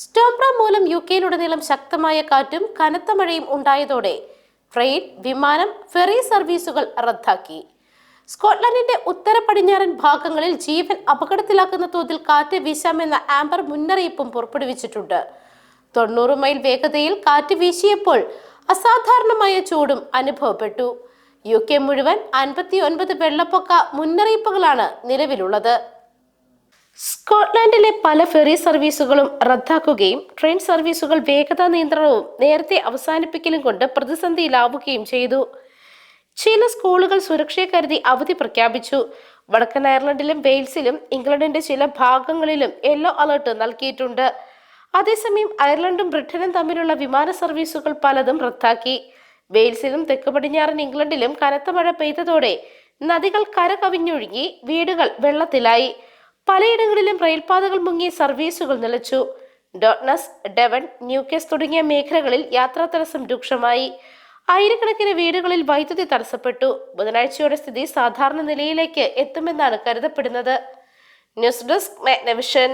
സ്റ്റോംബ്ര മൂലം യു കെയിലുടനീളം ശക്തമായ കാറ്റും കനത്ത മഴയും ഉണ്ടായതോടെ ട്രെയിൻ വിമാനം ഫെറി സർവീസുകൾ റദ്ദാക്കി. സ്കോട്ട്ലൻഡിന്റെ ഉത്തര പടിഞ്ഞാറൻ ഭാഗങ്ങളിൽ ജീവൻ അപകടത്തിലാക്കുന്ന തോതിൽ കാറ്റ് വീശാമെന്ന ആംബർ മുന്നറിയിപ്പും പുറപ്പെടുവിച്ചിട്ടുണ്ട്. തൊണ്ണൂറ് മൈൽ വേഗതയിൽ കാറ്റ് വീശിയപ്പോൾ അസാധാരണമായ ചൂടും അനുഭവപ്പെട്ടു. യു കെ മുഴുവൻ അൻപത്തി ഒൻപത് വെള്ളപ്പൊക്ക മുന്നറിയിപ്പുകളാണ് നിലവിലുള്ളത്. സ്കോട്ട്ലാൻഡിലെ പല ഫെറി സർവീസുകളും റദ്ദാക്കുകയും ട്രെയിൻ സർവീസുകൾ വേഗത നിയന്ത്രണവും നേരത്തെ അവസാനിപ്പിക്കലും കൊണ്ട് പ്രതിസന്ധിയിലാവുകയും ചെയ്തു. ചില സ്കൂളുകൾ സുരക്ഷയെ കരുതി അവധി പ്രഖ്യാപിച്ചു. വടക്കൻ അയർലൻഡിലും വെയിൽസിലും ഇംഗ്ലണ്ടിന്റെ ചില ഭാഗങ്ങളിലും യെല്ലോ അലർട്ട് നൽകിയിട്ടുണ്ട്. അതേസമയം അയർലൻഡും ബ്രിട്ടനും തമ്മിലുള്ള വിമാന സർവീസുകൾ പലതും റദ്ദാക്കി. വെയിൽസിലും തെക്ക് പടിഞ്ഞാറൻ ഇംഗ്ലണ്ടിലും കനത്ത മഴ പെയ്തതോടെ നദികൾ കര കവിഞ്ഞൊഴുകി വീടുകൾ വെള്ളത്തിലായി. പലയിടങ്ങളിലും റെയിൽപാതകൾ മുങ്ങി സർവീസുകൾ നിലച്ചു. ഡോട്ട്നസ് ഡെവൻ ന്യൂക്കേസ് തുടങ്ങിയ മേഖലകളിൽ യാത്രാ തടസ്സം രൂക്ഷമായി. ആയിരക്കണക്കിന് വീടുകളിൽ വൈദ്യുതി തടസ്സപ്പെട്ടു. ബുധനാഴ്ചയോടെ സ്ഥിതി സാധാരണ നിലയിലേക്ക് എത്തുമെന്നാണ് കരുതപ്പെടുന്നത്. News desk Magnavision.